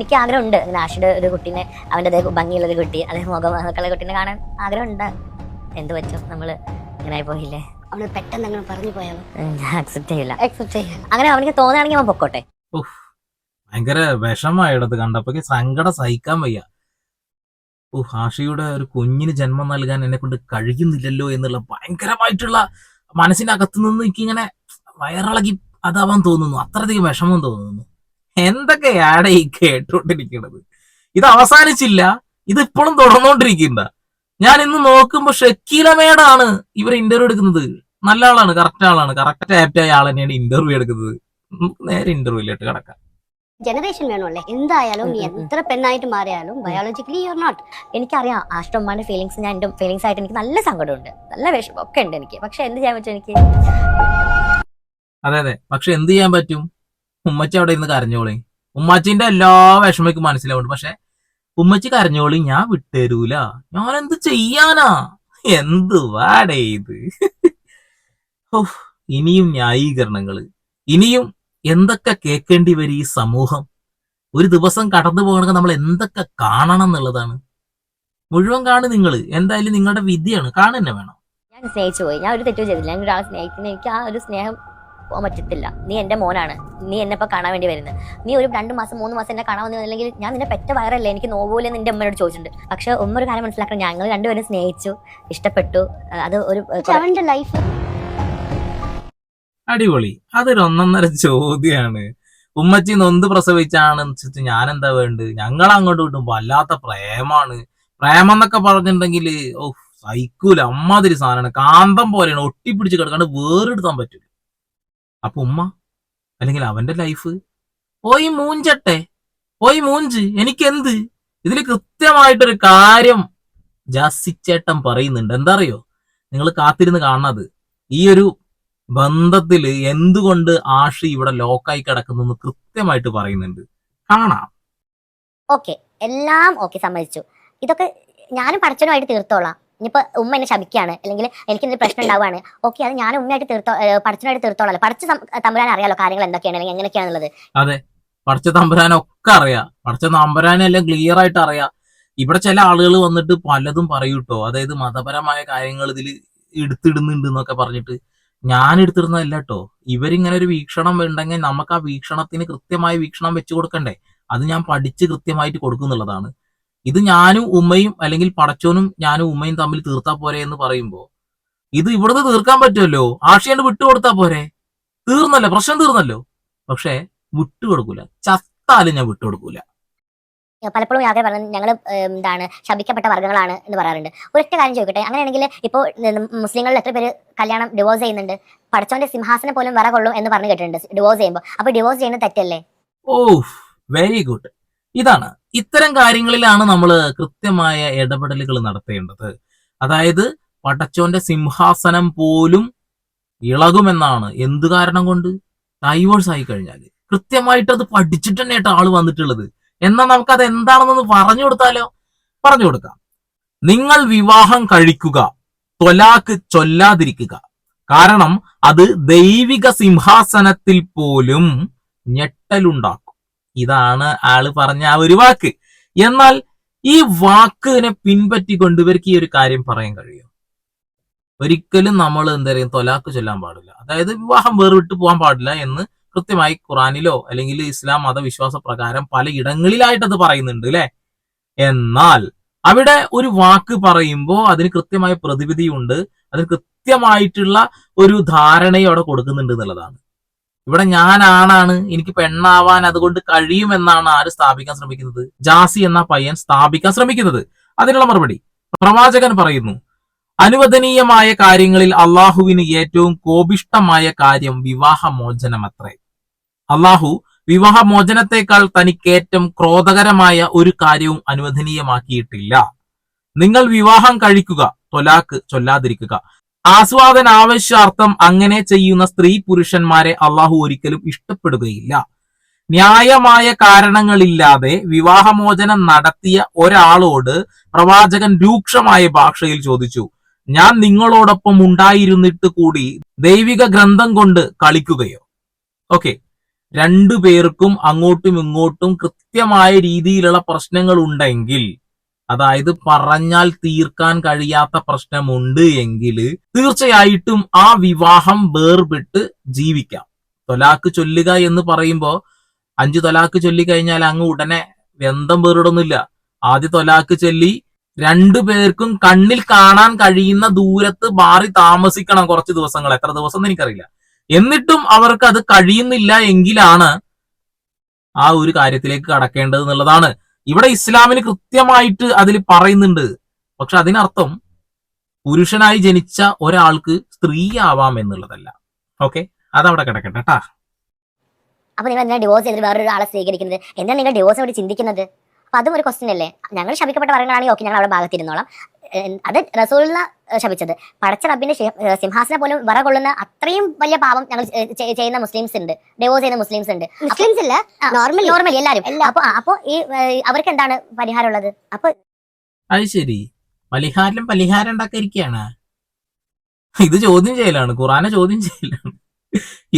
എനിക്ക് ആഗ്രഹമുണ്ട്. ഇങ്ങനെ ആഷിയുടെ ഒരു കുട്ടീനെ അവന്റെ അതേ ഭംഗിയുള്ള ഒരു കുട്ടി അതേ മുഖമൊക്കെയുള്ള കുട്ടീനെ കാണാൻ ആഗ്രഹമുണ്ട്. എന്ത് പറ്റും? നമ്മൾ ഇങ്ങനെ ആയി പോയില്ലേ? അവൾ പെട്ടെന്ന് അങ്ങനെ പറഞ്ഞു പോയാലോ ഞാൻ അക്സെപ്റ്റ് ചെയ്യില്ല. അക്സെപ്റ്റ് ചെയ്യില്ല. അങ്ങനെ അവനിക്ക് തോന്നുകയാണെങ്കിൽ അവൻ പൊക്കോട്ടെ? ഉഫ്. ഭയങ്കര വിഷമായിടത് കണ്ടപ്പോ. സങ്കടം സഹിക്കാൻ വയ്യ. ഓ ഹാഷിയുടെ ഒരു കുഞ്ഞിന് ജന്മം നൽകാൻ എന്നെ കൊണ്ട് കഴിയുന്നില്ലല്ലോ എന്നുള്ള ഭയങ്കരമായിട്ടുള്ള മനസ്സിനകത്ത് നിന്ന് എനിക്കിങ്ങനെ വയറിളകി അതാവാൻ തോന്നുന്നു. അത്രയധികം വിഷമം തോന്നുന്നു. എന്തൊക്കെയാണ് ഈ കേട്ടോണ്ടിരിക്കുന്നത് ഇത് അവസാനിച്ചില്ല. ഇത് ഇപ്പോഴും തുടർന്നുകൊണ്ടിരിക്കുന്ന ഞാൻ ഇന്ന് നോക്കുമ്പോ ഷക്കീല മേഡാണ് ഇവർ ഇന്റർവ്യൂ എടുക്കുന്നത്. നല്ല ആളാണ് കറക്റ്റ് ആളാണ്. കറക്റ്റ് ആപ്റ്റായ ആൾ തന്നെയാണ് ഇന്റർവ്യൂ എടുക്കുന്നത്. നേരെ ഇന്റർവ്യൂയിലോട്ട് കിടക്കാം. ജനറേഷൻ വേണമല്ലേ? എന്തായാലും നീ. എത്ര പെണ്ണായിട്ട് മാറിയാലും ബയോളജിക്കലി യു ആർ നോട്ട് എനിക്കറിയാം ആഷ്ടമ്മാന്റെ ഫീലിങ്സ് ഞാൻ എന്റെ ഫീലിങ്സ് ആയിട്ട് എനിക്ക് നല്ല സങ്കടമുണ്ട്. നല്ല വിഷമം ഒക്കെ ഉണ്ട് എനിക്ക്. പക്ഷെ എന്ത് ചെയ്യാൻ പറ്റും എനിക്ക്? അതെ അതെ. പക്ഷെ എന്ത് ചെയ്യാൻ പറ്റും? ഉമ്മച്ചി അവിടെ ഇരുന്ന് കരഞ്ഞോളി. ഉമ്മച്ചിന്റെ എല്ലാ വിഷമയ്ക്കും മനസ്സിലാവുന്നുണ്ട്. പക്ഷെ ഉമ്മച്ചി കരഞ്ഞോളി ഞാൻ വിട്ടുതരൂല ഞാൻ എന്ത് ചെയ്യാനാ? എന്ത് വാടേ ഇത്? ഹോ, ഇനിയും ന്യായീകരണങ്ങൾ ഇനിയും എന്തൊക്കെ കേൾക്കേണ്ടി വരും ഈ സമൂഹം? ഒരു ദിവസം കടന്നു പോകണമെങ്കിൽ നമ്മൾ എന്തൊക്കെ കാണണം എന്നുള്ളതാണ്. മുഴുവൻ കാണു നിങ്ങൾ എന്തായാലും നിങ്ങളുടെ വിധിയാണ്. കാണുന്നെ വേണം. ഞാൻ സ്നേഹിച്ചു പോയി. ഞാൻ ഒരു തെറ്റും ചെയ്തില്ല. ഞാൻ സ്നേഹിക്കുന്ന. എനിക്ക് ആ ഒരു സ്നേഹം പോകാൻ പറ്റത്തില്ല. നീ എന്റെ മോനാണ്. നീ എന്നെ ഇപ്പൊ കാണാൻ വേണ്ടി വരുന്നത് നീ ഒരു രണ്ട് മാസം മൂന്ന് മാസം എന്നെ കാണാൻ വന്നില്ലെങ്കിൽ ഞാൻ നിന്നെ പെറ്റ വയറല്ലേ? എനിക്ക് നോവൂലെന്ന് നിന്റെ അമ്മയോട് ചോദിച്ചിട്ടുണ്ട്. പക്ഷെ ഉമ്മ ഒരു കാര്യം മനസ്സിലാക്കണം. ഞങ്ങൾ രണ്ടുപേരും സ്നേഹിച്ചു ഇഷ്ടപ്പെട്ടു. അത് ഒരു ലൈഫ് അടിപൊളി. അതൊരു ഒന്നൊന്നര ചോദ്യമാണ് ഉമ്മച്ചി നൊന്ത് പ്രസവിച്ചാണ് വെച്ചിട്ട് ഞാൻ എന്താ വേണ്ടത്? ഞങ്ങൾ അങ്ങോട്ട് ഇങ്ങോട്ടും വല്ലാത്ത പ്രേമാണ്. പ്രേമം എന്നൊക്കെ പറഞ്ഞിട്ടുണ്ടെങ്കിൽ ഓ സൈക്കൂല അമ്മാതിരി സാധനമാണ്. കാന്തം പോലെയാണ്. ഒട്ടിപ്പിടിച്ച് കിടക്കാണ്ട് വേറെടുത്താൻ പറ്റൂല. അപ്പൊ ഉമ്മ? അല്ലെങ്കിൽ അവന്റെ ലൈഫ് പോയി മൂഞ്ചട്ടെ. പോയി മൂഞ്ച്. എനിക്കെന്ത്? ഇതിൽ കൃത്യമായിട്ടൊരു കാര്യം ജാസിച്ചേട്ടൻ പറയുന്നുണ്ട്. എന്താ അറിയോ നിങ്ങൾ കാത്തിരുന്ന് കാണുന്നത് ഈ ഒരു ബന്ധത്തിൽ എന്തുകൊണ്ട് ആഷി ഇവിടെ ലോക്കായി കിടക്കുന്നു കൃത്യമായിട്ട് പറയുന്നുണ്ട്. കാണാം. ഓക്കെ എല്ലാം ഓക്കെ സമ്മതിച്ചു. ഇതൊക്കെ ഞാനും പഠിച്ചനുമായിട്ട് തീർത്തോളാം. ഇനിയിപ്പോ ഉമ്മ എന്നെ ശപിക്കുകയാണ് അല്ലെങ്കിൽ എനിക്ക് എന്തെങ്കിലും പ്രശ്നം ഉണ്ടാവുകയാണ്. ഓക്കെ അത് ഞാൻ ഉമ്മയായിട്ട് തീർത്തോ പഠിച്ചനായിട്ട് തീർത്തോളാം. പടച്ച തമ്പുരാൻ അറിയാലോ കാര്യങ്ങൾ എന്തൊക്കെയാണ് അല്ലെങ്കിൽ എങ്ങനെയൊക്കെയാണുള്ളത് പഠിച്ച തമ്പുരാനൊക്കെ അറിയാം. പഠിച്ച തമ്പുരാനെല്ലാം ക്ലിയർ ആയിട്ട് അറിയാം. ഇവിടെ ചില ആളുകൾ വന്നിട്ട് പലതും പറയൂട്ടോ അതായത് മതപരമായ കാര്യങ്ങൾ ഇതിൽ എടുത്തിടുന്നുണ്ട് എന്നൊക്കെ പറഞ്ഞിട്ട്. ഞാൻ എടുത്തിടുന്നതല്ല കേട്ടോ. ഇവരിങ്ങനെ ഒരു വീക്ഷണം ഉണ്ടെങ്കിൽ നമുക്ക് ആ വീക്ഷണത്തിന് കൃത്യമായ വീക്ഷണം വെച്ചു കൊടുക്കണ്ടേ? അത് ഞാൻ പഠിച്ച് കൃത്യമായിട്ട് കൊടുക്കുന്നുള്ളതാണ്. ഇത് ഞാനും ഉമ്മയും അല്ലെങ്കിൽ പടച്ചോനും ഞാനും ഉമ്മയും തമ്മിൽ തീർത്താ പോരെ എന്ന് പറയുമ്പോൾ ഇത് ഇവിടുന്ന് തീർക്കാൻ പറ്റുമല്ലോ? ആഷിയാണ്ട് വിട്ടുകൊടുത്താ പോരെ? തീർന്നല്ലോ പ്രശ്നം തീർന്നല്ലോ. പക്ഷെ വിട്ടുകൊടുക്കൂല ചത്താലും ഞാൻ വിട്ടുകൊടുക്കൂല പലപ്പോഴും യാത്ര പറഞ്ഞത് ഞങ്ങൾ എന്താണ് ശപിക്കപ്പെട്ട വർഗങ്ങളാണ് എന്ന് പറയാറുണ്ട്. ഒരൊറ്റ കാര്യം ചോദിക്കട്ടെ. അങ്ങനെയാണെങ്കിൽ ഇപ്പോൾ മുസ്ലിങ്ങളിൽ എത്ര പേര് കല്യാണം ഡിവോഴ്സ് ചെയ്യുന്നുണ്ട്? പടച്ചോന്റെ സിംഹാസനം പോലും വര കൊള്ളും എന്ന് പറഞ്ഞു കേട്ടിട്ടുണ്ട്. ഡിവോഴ്സ് ചെയ്യുമ്പോൾ അപ്പൊ ഡിവോഴ്സ് ചെയ്യുന്നത് തെറ്റല്ലേ? ഓ വെരി ഗുഡ് ഇതാണ്. ഇത്തരം കാര്യങ്ങളിലാണ് നമ്മൾ കൃത്യമായ ഇടപെടലുകൾ നടത്തേണ്ടത്. അതായത് പടച്ചോന്റെ സിംഹാസനം പോലും ഇളകുമെന്നാണ്. എന്ത് കാരണം കൊണ്ട്? ഡൈവേഴ്സ് ആയി കഴിഞ്ഞാൽ കൃത്യമായിട്ട് അത് പഠിച്ചിട്ട് തന്നെ ആൾ ആൾ വന്നിട്ടുള്ളത്. എന്നാൽ നമുക്ക് അത് എന്താണെന്നൊന്ന് പറഞ്ഞു കൊടുത്താലോ? പറഞ്ഞു കൊടുക്കാം. നിങ്ങൾ വിവാഹം കഴിക്കുക തൊലാക്ക് ചൊല്ലാതിരിക്കുക. കാരണം അത് ദൈവിക സിംഹാസനത്തിൽ പോലും ഞെട്ടലുണ്ടാക്കും. ഇതാണ് ആൾ പറഞ്ഞ ആ ഒരു വാക്ക്. എന്നാൽ ഈ വാക്കിനെ പിൻപറ്റിക്കൊണ്ട് ഇവർക്ക് ഈ ഒരു കാര്യം പറയാൻ കഴിയും. ഒരിക്കലും നമ്മൾ എന്താ പറയുക തൊലാക്ക് ചൊല്ലാൻ പാടില്ല. അതായത് വിവാഹം വേർവിട്ട് പോകാൻ പാടില്ല എന്ന് കൃത്യമായി ഖുറാനിലോ അല്ലെങ്കിൽ ഇസ്ലാം മതവിശ്വാസ പ്രകാരം പല ഇടങ്ങളിലായിട്ട് അത് പറയുന്നുണ്ട് അല്ലെ എന്നാൽ അവിടെ ഒരു വാക്ക് പറയുമ്പോൾ അതിന് കൃത്യമായ പ്രതിവിധിയുണ്ട്. അതിന് കൃത്യമായിട്ടുള്ള ഒരു ധാരണയും അവിടെ കൊടുക്കുന്നുണ്ട് എന്നുള്ളതാണ്. ഇവിടെ ഞാൻ ആണാണ് എനിക്ക് പെണ്ണാവാൻ അതുകൊണ്ട് കഴിയുമെന്നാണ് ആര് സ്ഥാപിക്കാൻ ശ്രമിക്കുന്നത്? ജാസി എന്ന പയ്യൻ സ്ഥാപിക്കാൻ ശ്രമിക്കുന്നത്. അതിനുള്ള മറുപടി. പ്രവാചകൻ പറയുന്നു അനുവദനീയമായ കാര്യങ്ങളിൽ അള്ളാഹുവിന് ഏറ്റവും കോപിഷ്ടമായ കാര്യം വിവാഹമോചനമത്രേ. അള്ളാഹു വിവാഹമോചനത്തെക്കാൾ തനിക്കേറ്റം ക്രോധകരമായ ഒരു കാര്യവും അനുവദനീയമാക്കിയിട്ടില്ല. നിങ്ങൾ വിവാഹം കഴിക്കുക തൊലാക്ക് ചൊല്ലാതിരിക്കുക. ആസ്വാദന ആവശ്യാർത്ഥം അങ്ങനെ ചെയ്യുന്ന സ്ത്രീ പുരുഷന്മാരെ അള്ളാഹു ഒരിക്കലും ഇഷ്ടപ്പെടുകയില്ല. ന്യായമായ കാരണങ്ങളില്ലാതെ വിവാഹമോചനം നടത്തിയ ഒരാളോട് പ്രവാചകൻ രൂക്ഷമായ ഭാഷയിൽ ചോദിച്ചു ഞാൻ നിങ്ങളോടൊപ്പം ഉണ്ടായിരുന്നിട്ട് കൂടി ദൈവിക ഗ്രന്ഥം കൊണ്ട് കളിക്കുകയോ? ഓക്കെ. രണ്ടു പേർക്കും അങ്ങോട്ടും ഇങ്ങോട്ടും കൃത്യമായ രീതിയിലുള്ള പ്രശ്നങ്ങൾ ഉണ്ടെങ്കിൽ അതായത് പറഞ്ഞാൽ തീർക്കാൻ കഴിയാത്ത പ്രശ്നമുണ്ട് എങ്കിൽ തീർച്ചയായിട്ടും ആ വിവാഹം വേർപെട്ട് ജീവിക്കാം. തൊലാക്ക് ചൊല്ലുക എന്ന് പറയുമ്പോൾ അഞ്ച് തൊലാക്ക് ചൊല്ലി കഴിഞ്ഞാൽ അങ്ങ് ഉടനെ ബന്ധം വേറിടൊന്നുമില്ല ആദ്യ തൊലാക്ക് ചൊല്ലി രണ്ടു പേർക്കും കണ്ണിൽ കാണാൻ കഴിയുന്ന ദൂരത്ത് മാറി താമസിക്കണം കുറച്ച് ദിവസങ്ങൾ. എത്ര ദിവസം എനിക്കറിയില്ല. എന്നിട്ടും അവർക്ക് അത് കഴിയുന്നില്ല എങ്കിലാണ് ആ ഒരു കാര്യത്തിലേക്ക് കടക്കേണ്ടത് എന്നുള്ളതാണ്. ഇവിടെ ഇസ്ലാമിന് കൃത്യമായിട്ട് അതിൽ പറയുന്നുണ്ട്. പക്ഷെ അതിനർത്ഥം പുരുഷനായി ജനിച്ച ഒരാൾക്ക് സ്ത്രീ ആവാം എന്നുള്ളതല്ല. ഓക്കെ? അതവിടെ കിടക്കട്ടെ കേട്ടാ അപ്പൊ നിങ്ങൾ എന്തിനാ ഡിവോഴ്സ് ചെയ്തിട്ട് ആളെ സ്വീകരിക്കുന്നത്? എന്തിനാണ് നിങ്ങൾ ഡിവോഴ്സ് ചിന്തിക്കുന്നത്? അപ്പൊ അതും ഒരു ക്വസ്റ്റ്യൻ അല്ലേ? ഞങ്ങൾ ശപിക്കപ്പെട്ട വർഗങ്ങളാണെങ്കിൽ ഓക്കെ ഞങ്ങൾ അവിടെ ഭാഗത്തിരുന്നോളാം. അത് റസൂലിനെ ശപിച്ചത്. പടച്ച റബ്ബിന്റെ സിംഹാസന പോലും വറ കൊള്ളുന്ന അത്രയും വലിയ പാപം ഞങ്ങൾ ചെയ്യുന്ന മുസ്ലിംസ് ഉണ്ട്. ഡിവോഴ്സ് ചെയ്യുന്ന മുസ്ലിംസ് ഉണ്ട്. മുസ്ലിംസ് ഇല്ല നോർമൽ നോർമൽ എല്ലാവരും. എല്ലാം. അപ്പൊ അപ്പൊ ഈ അവർക്ക് എന്താണ് പരിഹാരം ഉള്ളത്? അപ്പൊ അത് ശരി. പരിഹാരം പരിഹാരം ഉണ്ടാക്കിയിരിക്കുകയാണ് ഇത് ചോദ്യം ചെയ്യലാണ്. ഖുറാനെ ചോദ്യം ചെയ്യലാണ്.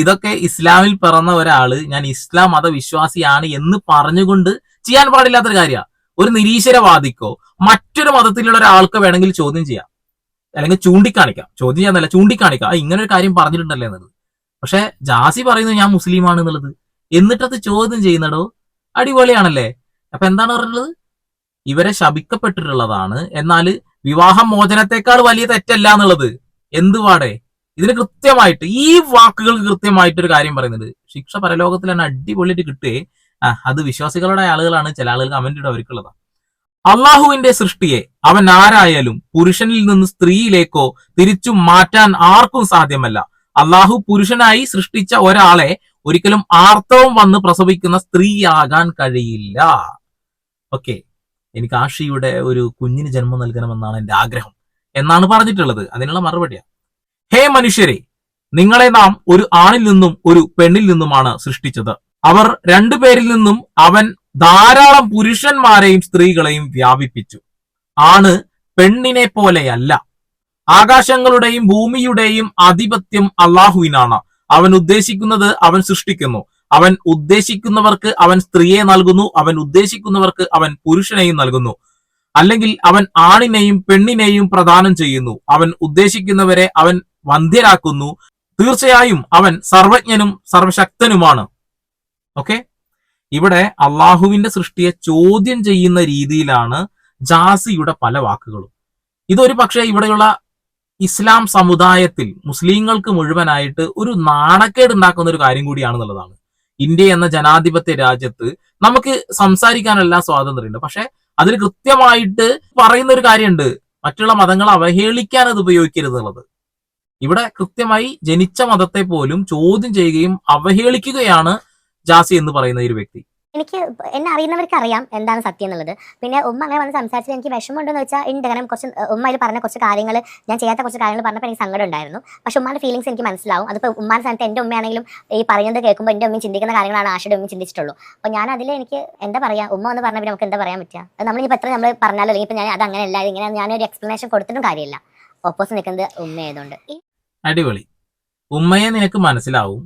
ഇതൊക്കെ ഇസ്ലാമിൽ പിറന്ന ഒരാൾ ഞാൻ ഇസ്ലാം മതവിശ്വാസിയാണ് എന്ന് പറഞ്ഞുകൊണ്ട് ചെയ്യാൻ പാടില്ലാത്തൊരു കാര്യമാണ് ഒരു നിരീശ്വരവാദിക്കോ മറ്റൊരു മതത്തിലുള്ള ഒരാൾക്ക് വേണമെങ്കിൽ ചോദ്യം ചെയ്യാം. അല്ലെങ്കിൽ ചൂണ്ടിക്കാണിക്കാം. ചോദ്യം ചെയ്യാന്നല്ല ചൂണ്ടിക്കാണിക്കാം. ഇങ്ങനെ ഒരു കാര്യം പറഞ്ഞിട്ടുണ്ടല്ലേ എന്നത് പക്ഷെ ജാസി പറയുന്നത് ഞാൻ മുസ്ലിമാണ് എന്നുള്ളത്. എന്നിട്ടത് ചോദ്യം ചെയ്യുന്നടോ? അടിപൊളിയാണല്ലേ? അപ്പൊ എന്താണ് പറഞ്ഞത്? ഇവരെ ശപിക്കപ്പെട്ടിട്ടുള്ളതാണ്. എന്നാൽ വിവാഹ മോചനത്തെക്കാൾ വലിയ തെറ്റല്ല എന്നുള്ളത്. എന്തുവാടെ? ഇതിന് കൃത്യമായിട്ട് ഈ വാക്കുകൾക്ക് കൃത്യമായിട്ട് ഒരു കാര്യം പറയുന്നുണ്ട്. ശിക്ഷ പരലോകത്തിൽ തന്നെ അടിപൊളിയായിട്ട് കിട്ടുകയെ. ആ അത് വിശ്വാസികളുടെ ആളുകളാണ്. ചില ആളുകൾ കമന്റ് ഇടും അവർക്കുള്ളതാണ് അള്ളാഹുവിന്റെ സൃഷ്ടിയെ അവൻ ആരായാലും പുരുഷനിൽ നിന്ന് സ്ത്രീയിലേക്കോ തിരിച്ചു മാറ്റാൻ ആർക്കും സാധ്യമല്ല. അള്ളാഹു പുരുഷനായി സൃഷ്ടിച്ച ഒരാളെ ഒരിക്കലും ആർത്തവം വന്ന് പ്രസവിക്കുന്ന സ്ത്രീയാകാൻ കഴിയില്ല. ഓക്കെ. എനിക്ക് ആഷിയുടെ ഒരു കുഞ്ഞിന് ജന്മം നൽകണമെന്നാണ് എന്റെ ആഗ്രഹം. എന്നാണ് പറഞ്ഞിട്ടുള്ളത്. അതിനുള്ള മറുപടിയാ. ഹേ മനുഷ്യരെ നിങ്ങളെ നാം ഒരു ആണിൽ നിന്നും ഒരു പെണ്ണിൽ നിന്നുമാണ് സൃഷ്ടിച്ചത്. അവർ രണ്ടുപേരിൽ നിന്നും അവൻ ധാരാളം പുരുഷന്മാരെയും സ്ത്രീകളെയും വ്യാപിപ്പിച്ചു. ആണ് പെണ്ണിനെ പോലെയല്ല. ആകാശങ്ങളുടെയും ഭൂമിയുടെയും ആധിപത്യം അള്ളാഹുവിനാണ്. അവൻ ഉദ്ദേശിക്കുന്നത് അവൻ സൃഷ്ടിക്കുന്നു. അവൻ ഉദ്ദേശിക്കുന്നവർക്ക് അവൻ സ്ത്രീയെ നൽകുന്നു. അവൻ ഉദ്ദേശിക്കുന്നവർക്ക് അവൻ പുരുഷനെയും നൽകുന്നു. അല്ലെങ്കിൽ അവൻ ആണിനെയും പെണ്ണിനെയും പ്രദാനം ചെയ്യുന്നു. അവൻ ഉദ്ദേശിക്കുന്നവരെ അവൻ വന്ധ്യരാക്കുന്നു. തീർച്ചയായും അവൻ സർവജ്ഞനും സർവശക്തനുമാണ്. ഓക്കെ ഇവിടെ അള്ളാഹുവിന്റെ സൃഷ്ടിയെ ചോദ്യം ചെയ്യുന്ന രീതിയിലാണ് ജാസിയുടെ പല വാക്കുകളും. ഇതൊരു പക്ഷേ ഇവിടെയുള്ള ഇസ്ലാം സമുദായത്തിൽ മുസ്ലിങ്ങൾക്ക് മുഴുവനായിട്ട് ഒരു നാണക്കേട് ഉണ്ടാക്കുന്ന ഒരു കാര്യം കൂടിയാണെന്നുള്ളതാണ്. ഇന്ത്യ എന്ന ജനാധിപത്യ രാജ്യത്ത് നമുക്ക് സംസാരിക്കാനെല്ലാം സ്വാതന്ത്ര്യമുണ്ട്. പക്ഷെ അതിൽ കൃത്യമായിട്ട് പറയുന്ന ഒരു കാര്യമുണ്ട്. മറ്റുള്ള മതങ്ങളെ അവഹേളിക്കാൻ അത് ഉപയോഗിക്കരുത് എന്നുള്ളത്. ഇവിടെ കൃത്യമായി ജനിച്ച മതത്തെ പോലും ചോദ്യം ചെയ്യുകയും അവഹേളിക്കുകയാണ് ജാസി എന്ന് പറയുന്ന ഒരു വ്യക്തി. എനിക്ക് എന്നെ അറിയുന്നവർക്ക് അറിയാം എന്താണ് സത്യം എന്നുള്ളത്. പിന്നെ ഉമ്മ അങ്ങനെ വന്ന് സംസാരിച്ചത് എനിക്ക് വിഷമമുണ്ടെന്ന് വെച്ചാൽ ഉണ്ട് കാരണം കുറച്ച് ഉമ്മ അതിൽ പറഞ്ഞ കുറച്ച് കാര്യങ്ങൾ ഞാൻ ചെയ്യാത്ത കുറച്ച് കാര്യങ്ങൾ പറഞ്ഞപ്പോൾ എനിക്ക് സങ്കടം ഉണ്ടായിരുന്നു. പക്ഷെ ഉമ്മാന്റെ ഫീലിംഗ്സ് എനിക്ക് മനസ്സിലാവും. അതിപ്പോൾ ഉമ്മാന്റെ സ്ഥാനത്ത് എന്റെ ഉമ്മയാണെങ്കിലും ഈ പറയുന്നത് കേൾക്കുമ്പോൾ എന്റെ ഉമ്മയും ചിന്തിക്കുന്ന കാര്യങ്ങളാണ് ആശയുടെ ഉമ്മ ചിന്തിച്ചിട്ടുള്ളൂ. അപ്പോൾ ഞാൻ അതിൽ എനിക്ക് എന്താ പറയുക ഉമ്മ എന്ന് പറഞ്ഞാൽ നമുക്ക് എന്താ പറയാൻ പറ്റുക? അത് നമ്മളിപ്പോൾ എത്ര നമ്മൾ പറഞ്ഞാലോ അല്ലെങ്കിൽ ഇപ്പം ഞാൻ അത് അങ്ങനെ അങ്ങനെയല്ല ഇങ്ങനെ ഞാനൊരു എക്സ്പ്ലനേഷൻ കൊടുത്തിട്ടും കാര്യമില്ല. ഓപ്പോസിറ്റ് നിൽക്കുന്നത് ഉമ്മ ആയതുകൊണ്ട്. അടിപൊളി. ഉമ്മയെ നിനക്ക് മനസ്സിലാവും.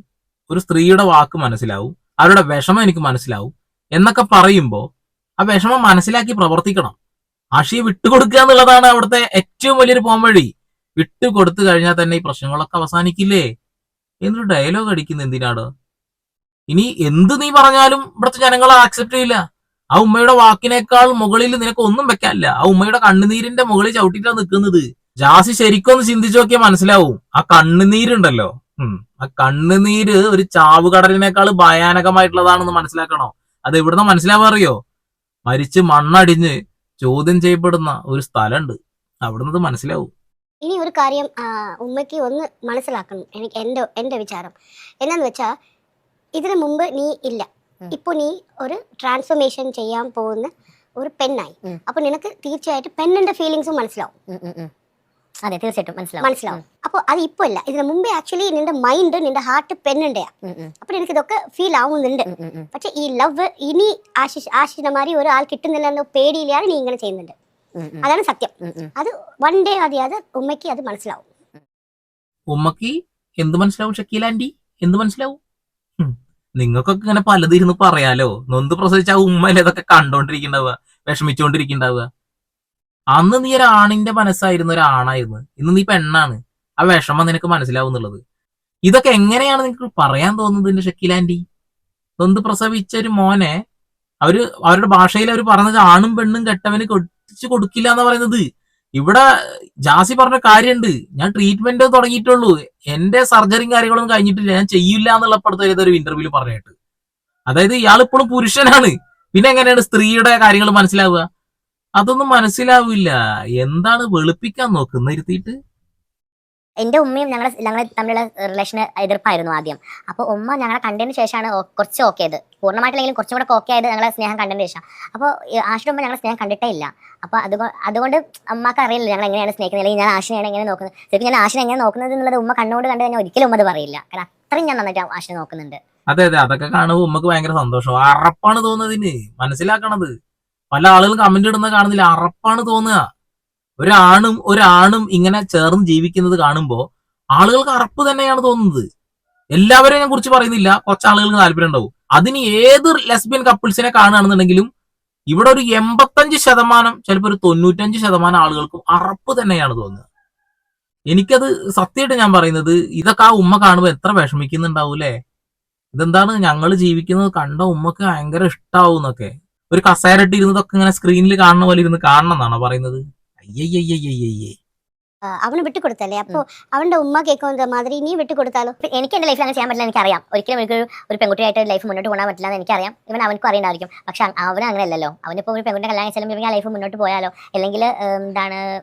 ഒരു സ്ത്രീയുടെ വാക്ക് മനസ്സിലാവും. അവരുടെ വിഷമം എനിക്ക് മനസ്സിലാവും എന്നൊക്കെ പറയുമ്പോൾ ആ വിഷമം മനസ്സിലാക്കി പ്രവർത്തിക്കണം. ആഷിയെ വിട്ടുകൊടുക്കുക എന്നുള്ളതാണ് അവിടുത്തെ ഏറ്റവും വലിയൊരു പോംവഴി വിട്ടു കൊടുത്തു കഴിഞ്ഞാൽ തന്നെ ഈ പ്രശ്നങ്ങളൊക്കെ അവസാനിക്കില്ലേ? എന്നൊരു ഡയലോഗ് അടിക്കുന്ന എന്തിനാണ്? ഇനി എന്ത് നീ പറഞ്ഞാലും ഇവിടുത്തെ ജനങ്ങൾ ആക്സെപ്റ്റ് ചെയ്യില്ല. ആ ഉമ്മയുടെ വാക്കിനേക്കാൾ മുകളിൽ നിനക്ക് ഒന്നും വെക്കാനില്ല. ആ ഉമ്മയുടെ കണ്ണുനീരിന്റെ മുകളിൽ ചവിട്ടിട്ടാണ് നിൽക്കുന്നത്. ജാസി ശരിക്കും ഒന്ന് ചിന്തിച്ചു നോക്കിയാൽ മനസ്സിലാവും. ആ കണ്ണുനീരുണ്ടല്ലോ. ആ കണ്ണുനീര് ഒരു ചാവുകടലിനേക്കാൾ ഭയാനകമായിട്ടുള്ളതാണെന്ന് മനസ്സിലാക്കണോ? അത് എവിടുന്ന മനസ്സിലാവാറിയോ മരിച്ച് മണ്ണടിഞ്ഞ് ചോദ്യം ചെയ്യപ്പെടുന്ന ഒരു സ്ഥലമുണ്ട് അവിടുന്ന് അത് മനസ്സിലാവും. ഇനി ഒരു കാര്യം ഉമ്മയ്ക്ക് ഒന്ന് മനസ്സിലാക്കണം. എനിക്ക് എന്റെ എന്റെ വിചാരം. എന്നാന്ന് വെച്ചാൽ ഇതിനു മുമ്പ് നീ ഇല്ല. ഇപ്പൊ ഇപ്പോൾ നീ ഒരു ട്രാൻസ്ഫോർമേഷൻ ചെയ്യാൻ പോകുന്ന ഒരു പെണ്ണായി. അപ്പൊ അപ്പോൾ നിനക്ക് തീർച്ചയായിട്ടും പെണ്ണിന്റെ ഫീലിങ്സും മനസ്സിലാവും. അതെ തീർച്ചയായിട്ടും. മനസ്സിലാവും. മനസ്സിലാവും. അപ്പോൾ അത് ഇപ്പോൾ അല്ല ഇതിന് മുമ്പേ ആക്ച്വലി നിന്റെ മൈൻഡ് നിന്റെ ഹാർട്ട് പെണ്ണുണ്ടാ അപ്പൊ എനിക്ക് അപ്പോൾ എനിക്ക് ഇതൊക്കെ ഫീൽ ആവുന്നുണ്ട്. പക്ഷെ ഈ ലവ് ഇനി ആശിഷ് ആശിഷിനെ മാതിരി ഒരാൾ കിട്ടുന്നില്ല എന്ന പേടിയിലാണ് നീ ഇങ്ങനെ ചെയ്യുന്നുണ്ട്. അതാണ് സത്യം. അത് വൺ ഡേ അറിയാതെ ഉമ്മയ്ക്ക് അത് മനസ്സിലാവും. ഉമ്മക്ക് എന്ത് മനസ്സിലാവും? ഷക്കീൽ ആന്റി എന്ത് മനസ്സിലാവും? നിങ്ങൾക്കൊക്കെ ഇങ്ങനെ പലതിരുന്ന് പറയാലോ? നൊന്ത് പ്രസവിച്ച ആ ഉമ്മല്ലേ ഇതൊക്കെ കണ്ടോണ്ടിരിക്കണ്ടാവുക? വിഷമിച്ചോണ്ടിരിക്കണ്ടാവുക? അന്ന് നീ ഒരു ആണിന്റെ മനസ്സായിരുന്ന ഒരു ആണായിരുന്നു ഇന്ന് നീ പെണ്ണാണ്. ആ വിഷമം നിനക്ക് മനസ്സിലാവുന്നുള്ളത്. ഇതൊക്കെ എങ്ങനെയാണ് നിങ്ങൾക്ക് പറയാൻ തോന്നുന്നത് ഷക്കീലാന്റി നൊന്ത് പ്രസവിച്ച ഒരു മോനെ അവർ അവരുടെ ഭാഷയിൽ അവർ പറഞ്ഞത് ആണും പെണ്ണും കെട്ടവന് കൊട്ടിച്ചു കൊടുക്കില്ല എന്ന് പറയുന്നത്. ഇവിടെ ജാസി പറഞ്ഞ കാര്യമുണ്ട് ഞാൻ ട്രീറ്റ്മെന്റ് തുടങ്ങിയിട്ടുള്ളൂ. എന്റെ സർജറിയും കാര്യങ്ങളൊന്നും കഴിഞ്ഞിട്ടില്ല. ഞാൻ ചെയ്യില്ല എന്നുള്ള അപ്പുറത്തെ ഒരു ഇന്റർവ്യൂൽ പറഞ്ഞിട്ട്. അതായത് ഇയാൾ ഇപ്പോഴും പുരുഷനാണ്. പിന്നെ എങ്ങനെയാണ് സ്ത്രീയുടെ കാര്യങ്ങൾ മനസ്സിലാവുക? അതൊന്നും മനസ്സിലാവില്ല. എന്താണ് വെളുപ്പിക്കാൻ നോക്കുന്ന ഇരുത്തിയിട്ട്. എന്റെ ഉമ്മയും ഞങ്ങളെ ഞങ്ങൾ തമ്മിലുള്ള റിലേഷൻ എതിർപ്പായിരുന്നു ആദ്യം. അപ്പോൾ ഉമ്മ ഞങ്ങളെ കണ്ടതിന് ശേഷമാണ് കുറച്ച് ഓക്കെ ആയത്. പൂർണമായിട്ടില്ലെങ്കിലും കുറച്ചും കൂടെ ഓക്കെ ആയത് ഞങ്ങളെ സ്നേഹം കണ്ടതിന് ശേഷം. അപ്പോൾ ആഷിന്റെ ഉമ്മ ഞങ്ങളെ സ്നേഹം കണ്ടിട്ടേ ഇല്ല. അപ്പോൾ അതുകൊണ്ട് അതുകൊണ്ട് അമ്മയ്ക്ക് അറിയില്ല ഞങ്ങൾ എങ്ങനെയാണ് സ്നേഹിക്കുന്നത് അല്ലെങ്കിൽ ഞാൻ ആഷിനെയാണ് എങ്ങനെ നോക്കുന്നത്. ശരിക്കും ഞാൻ ആഷിനെ എങ്ങനെ നോക്കുന്നത് എന്നുള്ളത് ഉമ്മ കണ്ണുകൊണ്ട് കണ്ട് കഴിഞ്ഞാൽ ഒരിക്കലും ഉമ്മ അത് പറയില്ല. കാരണം അത്രയും ഞാൻ നന്നായിട്ട് ആഷിനെ നോക്കുന്നുണ്ട്. അതെ അതെ. അതൊക്കെ കാണുമ്പോൾ ഉമ്മക്ക് ഭയങ്കര സന്തോഷം. അറപ്പാണ് തോന്നുന്നതിന് മനസ്സിലാക്കണത്. പല ആളുകളും കമന്റ് ഇടുന്ന കാണുന്നില്ല. അറപ്പാണ് തോന്നുക. ഒരാണും ഒരാണും ഇങ്ങനെ ചേർന്ന് ജീവിക്കുന്നത് കാണുമ്പോൾ ആളുകൾക്ക് അറപ്പ് തന്നെയാണ് തോന്നുന്നത്. എല്ലാവരെയും ഞാൻ കുറിച്ച് പറയുന്നില്ല. കുറച്ച് ആളുകൾക്ക് താല്പര്യം ഉണ്ടാവും. അതിന് ഏത് ലെസ്ബിയൻ കപ്പിൾസിനെ കാണുകയാണെന്നുണ്ടെങ്കിലും ഇവിടെ ഒരു എൺപത്തഞ്ച് ശതമാനം ചിലപ്പോൾ ഒരു തൊണ്ണൂറ്റഞ്ച് ശതമാനം ആളുകൾക്കും അറപ്പ് തന്നെയാണ് തോന്നുക. എനിക്കത് സത്യമായിട്ട് ഞാൻ പറയുന്നത് ഇതൊക്കെ ആ ഉമ്മ കാണുമ്പോൾ എത്ര വിഷമിക്കുന്നുണ്ടാവൂലേ ഇതെന്താണ് ഞങ്ങൾ ജീവിക്കുന്നത് കണ്ട ഉമ്മക്ക് ഭയങ്കര ഇഷ്ടാവും എന്നൊക്കെ. ഒരു കസേരട്ട് ഇരുന്നതൊക്കെ ഇങ്ങനെ സ്ക്രീനിൽ കാണുന്ന പോലെ ഇരുന്ന് കാണണം എന്നാണോ പറയുന്നത് അയ്യയ്യയ്യയ്യേ അവന് വിട്ടുകൊടുത്തല്ലേ? അപ്പോൾ അവന്റെ ഉമ്മ കേൾക്കുന്ന മാതിരി നീ വിട്ടുകൊടുത്താലോ? എനിക്ക് എന്റെ ലൈഫിൽ അങ്ങനെ ചെയ്യാൻ പറ്റില്ല എനിക്കറിയാം. ഒരിക്കലും എനിക്ക് ഒരു- പെൺകുട്ടിയായിട്ട് ലൈഫ് മുന്നോട്ട് കൊണ്ടുപോകാൻ പറ്റില്ല എന്ന് എനിക്കറിയാം. ഇവൻ അവനക്കും അറിയണ്ടായിരിക്കും. പക്ഷെ അവൻ അങ്ങനെ അല്ലല്ലോ അവനിപ്പോ ഒരു പെൺകുട്ടി കല്യാണം കഴിച്ചാലും ആ ലൈഫ് മുന്നോട്ട് പോയാലോ? അല്ലെങ്കിൽ എന്താണ്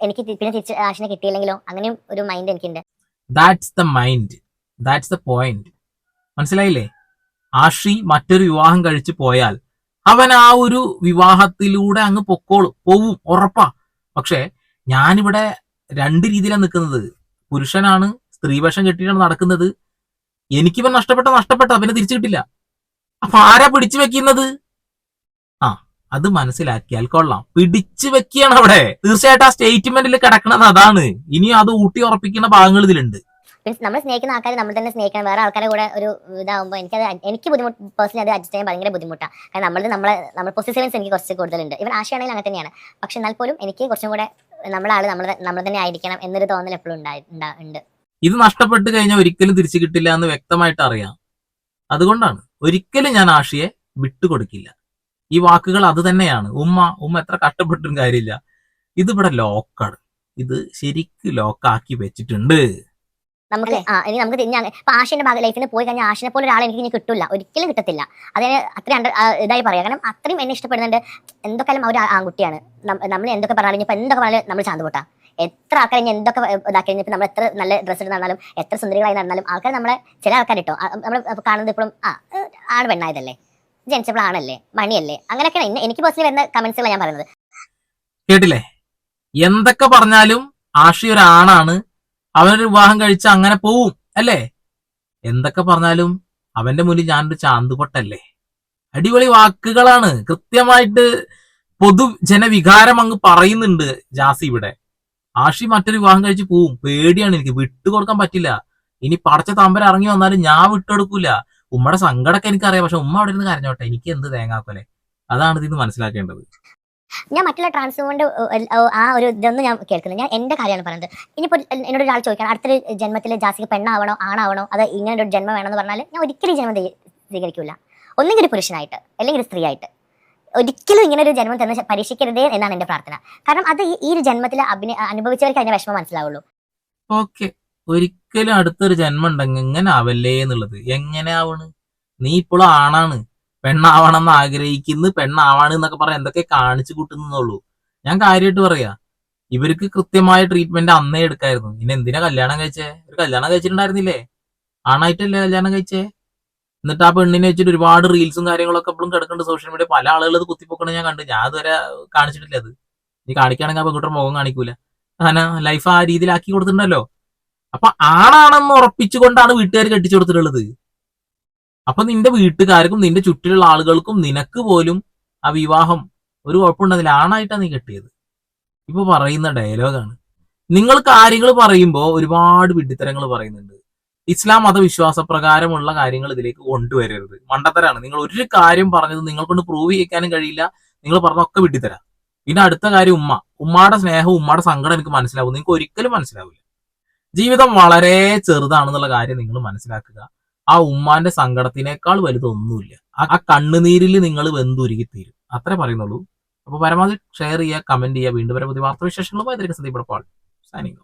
എനിക്ക് പിന്നെ തിരിച്ച് ആശിനെ കിട്ടിയില്ലെങ്കിലോ? അങ്ങനെയും ഒരു മൈൻഡ് എനിക്കുണ്ട്. That's the mind that's the point മനസ്സിലായില്ലേ? ആഷി മറ്റൊരു വിവാഹം കഴിച്ചു പോയാൽ അവൻ ആ ഒരു വിവാഹത്തിലൂടെ അങ്ങ് പൊക്കോളും പോവും ഉറപ്പാ. പക്ഷെ ഞാനിവിടെ രണ്ട് രീതിയിലാണ് നിൽക്കുന്നത്. പുരുഷനാണ് സ്ത്രീവേഷം കെട്ടിയിട്ടാണ് നടക്കുന്നത്. എനിക്കിവൻ നഷ്ടപ്പെട്ട നഷ്ടപ്പെട്ട അവനെ തിരിച്ചു കിട്ടില്ല. അപ്പൊ ആരാ പിടിച്ചു വെക്കുന്നത്? ആ അത് മനസ്സിലാക്കിയാൽ കൊള്ളാം. പിടിച്ചു വെക്കുകയാണ് അവിടെ. തീർച്ചയായിട്ടും ആ സ്റ്റേറ്റ്മെന്റിൽ കിടക്കുന്നത് അതാണ്. ഇനിയും അത് ഊട്ടി ഉറപ്പിക്കുന്ന ഭാഗങ്ങൾ ഇതിലുണ്ട്. മീൻസ് നമ്മൾ സ്നേഹിക്കുന്ന ആൾക്കാർ നമ്മൾ തന്നെ സ്നേഹിക്കണം. വേറെ ആൾക്കാരെ കൂടെ ഒരു ഇതാകുമ്പോൾ അത് എനിക്ക് ബുദ്ധിമുട്ട് പേഴ്സണലി അത് അഡ്ജസ്റ്റ് ചെയ്യാൻ ഭയങ്കര ബുദ്ധിമുട്ടാണ് കാരണം നമ്മൾ നമ്മളെ നമ്മൾ പൊസിറ്റീവൻസ് എനിക്ക് കുറച്ച് കൂടുതലുണ്ട്. ഇവൻ ആശയാണെങ്കിൽ അങ്ങനെ തന്നെയാണ്. പക്ഷെ എന്നാൽ പോലും എനിക്ക് കുറച്ചും കൂടെ നമ്മളെ ആൾ നമ്മൾ നമ്മൾ തന്നെ ആയിരിക്കണം എന്നൊരു തോന്നൽ എപ്പോഴും ഉണ്ട് ഇത് നഷ്ടപ്പെട്ട് കഴിഞ്ഞാൽ ഒരിക്കലും തിരിച്ചു കിട്ടില്ല എന്ന് വ്യക്തമായിട്ട് അറിയാം. അതുകൊണ്ടാണ് ഒരിക്കലും ഞാൻ ആഷിയെ വിട്ടുകൊടുക്കില്ല. ഈ വാക്കുകൾ അത് തന്നെയാണ്. ഉമ്മ ഉമ്മ എത്ര കഷ്ടപ്പെട്ടും കാര്യമില്ല. ഇതിവിടെ ലോക്കാണ് ഇത് ശരിക്ക് ലോക്കാക്കി വെച്ചിട്ടുണ്ട്. നമുക്ക് ആ ഇനി നമുക്ക് തിരിഞ്ഞ ഇപ്പൊ ആശയുടെ ഭാഗം ലൈഫിൽ പോയി കഴിഞ്ഞാൽ ആശിനെ പോലെ ഒരാളെ എനിക്ക് ഇനി കിട്ടില്ല ഒരിക്കലും കിട്ടത്തില്ല. അതിന് അത്രയും ഇതായി പറയാം. കാരണം അത്രയും എന്നെ ഇഷ്ടപ്പെടുന്നുണ്ട്. എന്തൊക്കെയാലും അവർ ആൺകുട്ടിയാണ്. നമ്മൾ എന്തൊക്കെ പറഞ്ഞാലും ഇപ്പൊ എന്തൊക്കെ പറഞ്ഞാലും നമ്മൾ ചാന്തുപൊട്ടാ എത്ര ആൾക്കാർ ഇനി എന്തൊക്കെ ഇതാക്കി കഴിഞ്ഞാൽ നമ്മൾ എത്ര നല്ല ഡ്രസ്സ് ഇട്ട് നടന്നാലും എത്ര സുന്ദരികളായി നടന്നാലും ആൾക്കാർ നമ്മളെ ചില ആൾക്കാർ കേട്ടോ നമ്മൾ കാണുന്നത് ഇപ്പോഴും ആ ആണ് പെണ്ണായതല്ലേ? ജനിച്ചപ്പോൾ ആണല്ലേ? മണിയല്ലേ? അങ്ങനെയൊക്കെയാണ് എനിക്ക് പേഴ്സണലി വരുന്ന കമന്റ്സുകളാണ് ഞാൻ പറയുന്നത്. കേട്ടില്ലേ? എന്തൊക്കെ പറഞ്ഞാലും ആഷി ഒരു ആണാണ്. അവനൊരു വിവാഹം കഴിച്ച അങ്ങനെ പോവും അല്ലേ? എന്തൊക്കെ പറഞ്ഞാലും അവന്റെ മുന്നിൽ ഞാനൊരു ചാന്തുപൊട്ടല്ലേ? അടിപൊളി വാക്കുകളാണ്. കൃത്യമായിട്ട് പൊതു ജനവികാരം അങ്ങ് പറയുന്നുണ്ട് ജാസി ഇവിടെ. ആഷി മറ്റൊരു വിവാഹം കഴിച്ച് പോവും. പേടിയാണ് എനിക്ക്. വിട്ടുകൊടുക്കാൻ പറ്റില്ല. ഇനി പടച്ച തമ്പര ഇറങ്ങി വന്നാലും ഞാൻ വിട്ടുകൊടുക്കൂല ഉമ്മയുടെ സങ്കടമൊക്കെ എനിക്കറിയാം. പക്ഷെ ഉമ്മ അവിടെ ഇരുന്ന് കരഞ്ഞോട്ടെ. എനിക്ക് എന്ത് തേങ്ങാക്കോലെ അതാണ് ഇതിന്ന് മനസ്സിലാക്കേണ്ടത്. ഞാൻ മറ്റുള്ള ട്രാൻസ്ഫോമിന്റെ ആ ഒരു ഇതൊന്നും ഞാൻ കേൾക്കുന്നില്ല. ഞാൻ എന്റെ കാര്യമാണ് പറയുന്നത്. ഇനിയിപ്പോൾ എന്നോട് ഒരാൾ ചോദിക്കണം അടുത്തൊരു ജന്മത്തിൽ ജാസിക്ക് പെണ്ണാവണോ ആണാവണോ അത് ഇങ്ങനെ ഒരു ജന്മം വേണമെന്ന് പറഞ്ഞാൽ ഞാൻ ഒരിക്കലും ജന്മം സ്വീകരിക്കില്ല സ്വീകരിക്കൂല. ഒന്നെങ്കിൽ ഒരു പുരുഷനായിട്ട് അല്ലെങ്കിൽ ഒരു സ്ത്രീയായിട്ട്. ഒരിക്കലും ഇങ്ങനെ ഒരു ജന്മം തന്നെ പരീക്ഷിക്കരുതേ എന്നാണ് എന്റെ പ്രാർത്ഥന. കാരണം അത് ഈ- ഈ ഒരു ജന്മത്തിൽ അഭിനയ അനുഭവിച്ചവർക്ക് അതിന്റെ വിഷമം മനസ്സിലാവുള്ളൂ. ഓക്കെ. ഒരിക്കലും അടുത്തൊരു ജന്മം ഉണ്ടെങ്കിൽ എങ്ങനെ ആവല്ലേ എന്നുള്ളത്. എങ്ങനെ ആവണ് നീ ഇപ്പോഴും ആണാണ്. പെണ്ണാവണം എന്ന് ആഗ്രഹിക്കുന്നു പെണ്ണാവാണ് എന്നൊക്കെ പറഞ്ഞ് എന്തൊക്കെ കാണിച്ചു കൂട്ടുന്നുള്ളൂ ഞാൻ കാര്യമായിട്ട് പറയാ ഇവർക്ക് കൃത്യമായ ട്രീറ്റ്മെന്റ് അന്നേ എടുക്കായിരുന്നു. ഇനി എന്തിനാ കല്യാണം കഴിച്ചേ? ഒരു കല്യാണം കഴിച്ചിട്ടുണ്ടായിരുന്നില്ലേ? ആണായിട്ടല്ലേ കല്യാണം കഴിച്ചേ? എന്നിട്ട് ആ പെണ്ണിനെ വെച്ചിട്ട് ഒരുപാട് റീൽസും കാര്യങ്ങളൊക്കെ എപ്പോഴും കിടക്കുന്നുണ്ട് സോഷ്യൽ മീഡിയ പല ആളുകൾ അത് കുത്തിപ്പൊക്കണം ഞാൻ കണ്ടു. ഞാൻ അതുവരെ കാണിച്ചിട്ടില്ല അത്. നീ കാണിക്കുകയാണെങ്കിൽ ആ പെൺകുട്ടിയുടെ മുഖം കാണിക്കൂല. അങ്ങനെ ലൈഫ് ആ രീതിയിലാക്കി കൊടുത്തിട്ടുണ്ടല്ലോ. അപ്പൊ ആണാണെന്ന് ഉറപ്പിച്ചുകൊണ്ടാണ് വീട്ടുകാർ കെട്ടിച്ചു കൊടുത്തിട്ടുള്ളത്. അപ്പൊ നിന്റെ വീട്ടുകാർക്കും നിന്റെ ചുറ്റിലുള്ള ആളുകൾക്കും നിനക്ക് പോലും ആ വിവാഹം ഒരു കുഴപ്പമുണ്ടെന്നില്ല ആണായിട്ടാണ് നീ കെട്ടിയത്. ഇപ്പൊ പറയുന്ന ഡയലോഗാണ് നിങ്ങൾ കാര്യങ്ങൾ പറയുമ്പോൾ ഒരുപാട് വിഡിത്തരങ്ങൾ പറയുന്നുണ്ട്. ഇസ്ലാം മതവിശ്വാസ പ്രകാരമുള്ള കാര്യങ്ങൾ ഇതിലേക്ക് കൊണ്ടുവരരുത്. മണ്ടത്തരാണ്. നിങ്ങൾ ഒരു കാര്യം പറഞ്ഞത് നിങ്ങൾ കൊണ്ട് പ്രൂവ് ചെയ്യിക്കാനും കഴിയില്ല. നിങ്ങൾ പറഞ്ഞൊക്കെ വിട്ടിത്തരാം പിന്നെ അടുത്ത കാര്യം ഉമ്മ. ഉമ്മയുടെ സ്നേഹവും ഉമ്മയുടെ സങ്കടം എനിക്ക് മനസ്സിലാവും. നിങ്ങൾക്ക് ഒരിക്കലും മനസ്സിലാവില്ല. ജീവിതം വളരെ ചെറുതാണെന്നുള്ള കാര്യം നിങ്ങൾ മനസ്സിലാക്കുക. ആ ഉമ്മാന്റെ സങ്കടത്തിനേക്കാൾ വലുതൊന്നുമില്ല ആ കണ്ണുനീരിൽ നിങ്ങൾ വെന്തുരുകി തീരും അത്രേ പറയുന്നുള്ളൂ. അപ്പൊ പരമാവധി ഷെയർ ചെയ്യുക കമന്റ് ചെയ്യുക. വീണ്ടും വരെ പുതിയ വാർത്താവിശേഷങ്ങളുമായി. സന്ദീപ് പാൾ സൈനിങ്